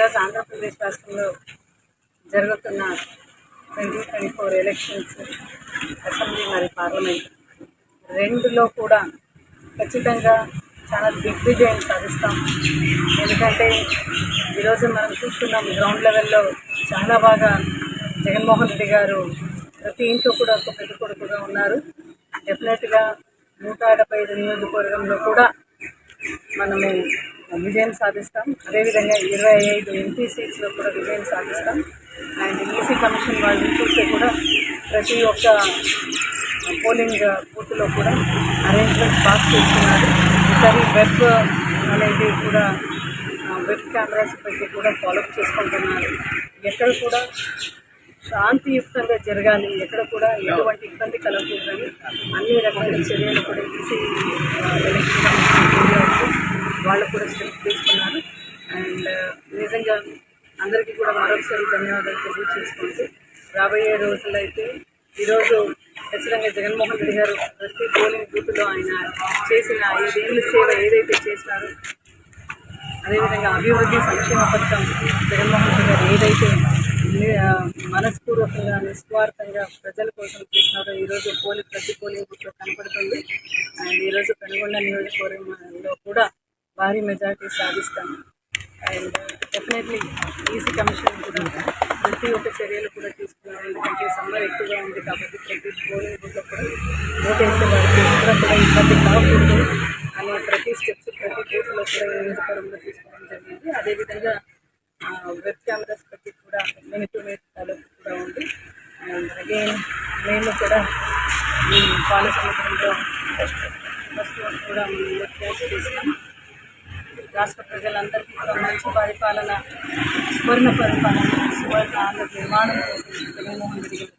ఆంధ్రప్రదేశ్ రాష్ట్రంలో జరుగుతున్న twenty twenty four elections assembly మరి పార్లమెంట్ రెండులో కూడా ఖచ్చితంగా చాలా దిగ్విజయం సాధిస్తాం. ఎందుకంటే ఈరోజు మనం చూస్తున్నాం గ్రౌండ్ లెవెల్లో చాలా బాగా జగన్మోహన్ రెడ్డి గారు ప్రతి ఇంట్లో కూడా ఒక పెద్ద కొడుకుగా ఉన్నారు. డెఫినెట్గా నూట డెబ్బై ఐదు నియోజకవర్గంలో కూడా మనము విజయం సాధిస్తాం. అదేవిధంగా ఇరవై ఐదు ఎంపీ సీట్స్లో కూడా విజయం సాధిస్తాం. అండ్ ఈసీ కమిషన్ వాళ్ళు చూస్తే కూడా ప్రతి ఒక్క పోలింగ్ బూత్లో కూడా అరేంజ్మెంట్స్ బాగా చేస్తున్నారు. ఈసారి వెబ్ అనేది కూడా వెబ్ కెమెరాస్ పెట్టి కూడా ఫాలోఅప్ చేసుకుంటున్నారు. ఎక్కడ కూడా శాంతియుక్తంగా జరగాలి ఎక్కడ కూడా ఎటువంటి ఇబ్బంది కలగకూడదని అన్ని రకాల చర్యలు కూడా ఈసీ వాళ్ళు కూడా స్టెప్ తీసుకున్నారు. అండ్ uh, నిజంగా అందరికీ కూడా మరొకసారి ధన్యవాదాలు తెలియజేసుకుంటూ రాబోయే రోజుల్లో అయితే ఈరోజు ఖచ్చితంగా జగన్మోహన్ రెడ్డి గారు ప్రతి పోలింగ్ బూత్లో ఆయన చేసిన ఐదేళ్ళ సేవ ఏదైతే చేసినారో అదేవిధంగా అభివృద్ధి సంక్షేమ పథకం జగన్మోహన్ రెడ్డి గారు ఏదైతే మనస్పూర్వకంగా నిస్వార్థంగా ప్రజల కోసం చేసినారో ఈరోజు పోలింగ్ ప్రతి పోలింగ్ బూత్లో కనపడుతుంది. అండ్ ఈరోజు పెనుగొండ నియోజకవర్గంలో కూడా భారీ మెజార్టీ సాధిస్తాం అండ్ డెఫినెట్లీ ఈసీ కమిషన్ కూడా ప్రతి ఒక్క చర్యలు కూడా తీసుకున్నారు. ఎందుకంటే సమ్మర్ ఎక్కువగా ఉంది కాబట్టి ప్రతి పోలింగ్ బూత్లో కూడా ఓట్ వేసే వారికి ఎక్కడ కూడా ఇబ్బంది కాకూడదు. అనే ప్రతి స్టెప్స్ ప్రతి బూత్లో కూడా నియోజకవర్గంలో తీసుకోవడం జరిగింది. అదేవిధంగా వెబ్ కెమెరాస్ ప్రతి కూడా మినిట్ టు మినిట్ కూడా ఉంది. అండ్ అగైన్ మేము కూడా ఈ పాల సముద్రంలో ఫస్ట్ ఫస్ట్ కూడా క్యాష్ చేసినాం రాష్ట్ర ప్రజలందరికీ కూడా మంచి పరిపాలన సువర్ణ పరిపాలన సువర్ణ ఆంధ్ర నిర్మాణం కోసం జగన్మోహన్ రెడ్డి గారు